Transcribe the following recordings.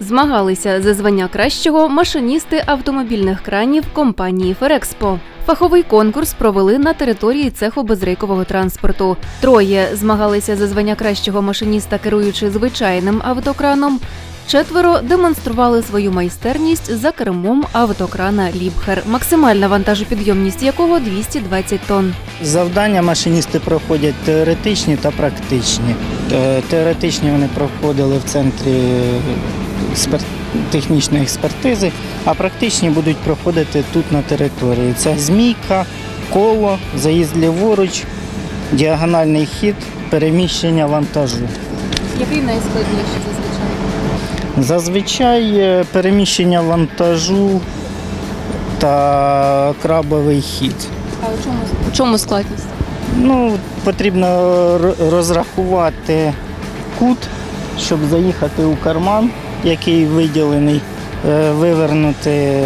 Змагалися за звання кращого машиністи автомобільних кранів компанії Ферекспо. Фаховий конкурс провели на території цеху безрейкового транспорту. Троє змагалися за звання кращого машиніста, керуючи звичайним автокраном. Четверо демонстрували свою майстерність за кермом автокрана Лібхер, максимальна вантажопідйомність якого 220 тонн. Завдання машиністи проходять теоретичні та практичні. Е, Теоретичні вони проходили в центрі технічної експертизи, а практичні будуть проходити тут на території. Це змійка, коло, заїзд ліворуч, діагональний хід, переміщення вантажу. Який найскладніший зазвичай? Зазвичай е, переміщення вантажу та крабовий хід. А у чому у чому складність? Ну, потрібно розрахувати кут, щоб заїхати у карман, який виділений, е, вивернути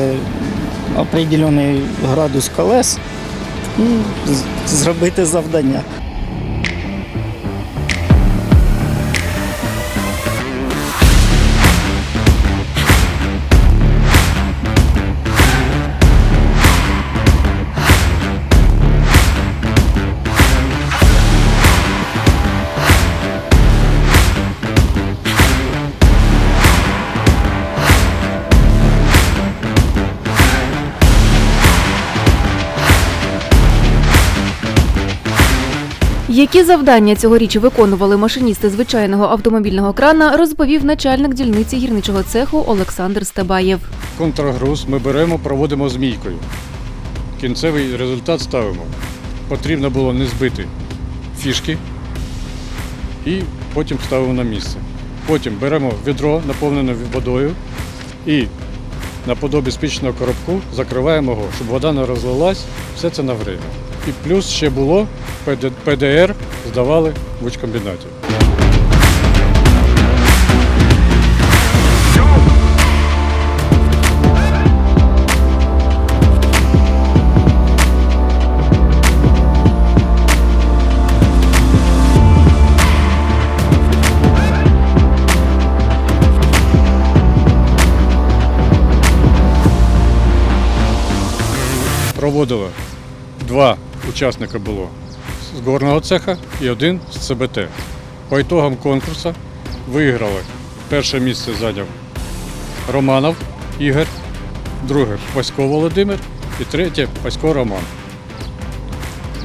определений градус колес і зробити завдання. Які завдання цьогоріч виконували машиністи звичайного автомобільного крана, розповів начальник дільниці гірничого цеху Олександр Стебаєв. Контрагруз ми беремо, проводимо змійкою. Кінцевий результат ставимо. Потрібно було не збити фішки і потім ставимо на місце. Потім беремо відро, наповнене водою, і наподобі спічного коробку закриваємо його, щоб вода не розлилась, все це на время. І плюс ще було ПД- ПДР здавали в учкомбінаті. проводили два учасника було з горного цеха і один з ЦБТ. По ітогам конкурсу виграли. Перше місце зайняв Романов Ігор, друге Пасько Володимир і третє Пасько Роман.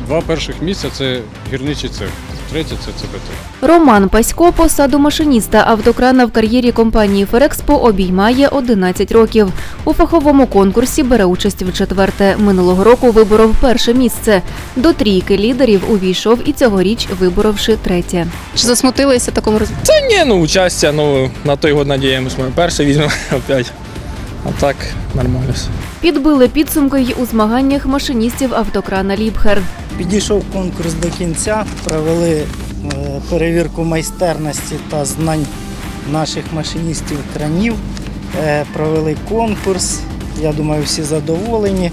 Два перших місця це гірничий цех, третє це ЦБТ. Роман Пасько посаду машиніста автокрана в кар'єрі компанії Ферекспо обіймає 11 років. У фаховому конкурсі бере участь в четверте. Минулого року виборов перше місце. До трійки лідерів увійшов і цьогоріч виборовши третє. Чи засмутилися такому результату? Та ні, ну участя, ну на той год надіємось, ми перше візьмемо опять. А так нормально все. Підбили підсумки й у змаганнях машиністів автокрана Лібхер. Підійшов конкурс до кінця, провели е, перевірку майстерності та знань наших машиністів кранів, е, провели конкурс. Я думаю, всі задоволені,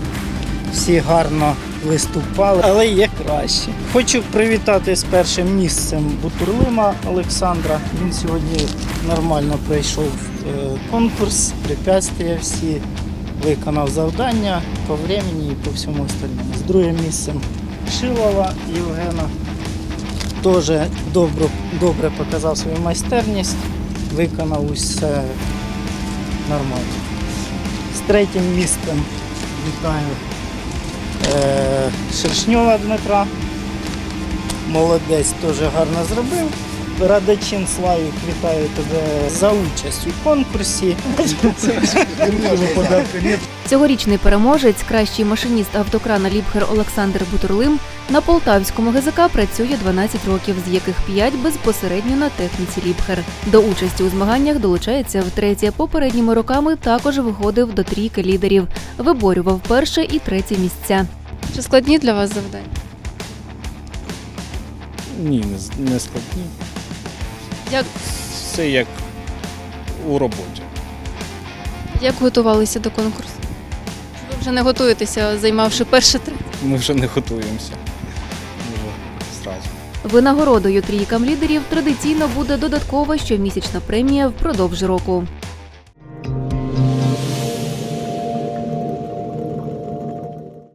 всі гарно виступали, але є краще. Хочу привітати з першим місцем Бутурлима Олександра. Він сьогодні нормально пройшов е, конкурс, препятствия всі, виконав завдання по времени і по всьому остальному. З другим місцем Шилова Євгена теж добре, добре показав свою майстерність, виконав усе нормально. З третім місцем вітаю е, Шершньова Дмитра. Молодець теж гарно зробив. Радачин Славік, вітаю тебе за участь у конкурсі. Цьогорічний переможець, кращий машиніст автокрана Лібхер Олександр Бутурлим на полтавському ГЗК працює 12 років, з яких 5 безпосередньо на техніці Лібхер. До участі у змаганнях долучається втретє. Попередніми роками також виходив до трійки лідерів, виборював перше і третє місця. Чи складні для вас завдання? Ні, не складні. Як, Все як у роботі. як готувалися до конкурсу? Ви вже не готуєтеся, займавши перше три? Ми вже не готуємося. Ми вже зразу. Винагородою трійкам лідерів традиційно буде додаткова щомісячна премія впродовж року.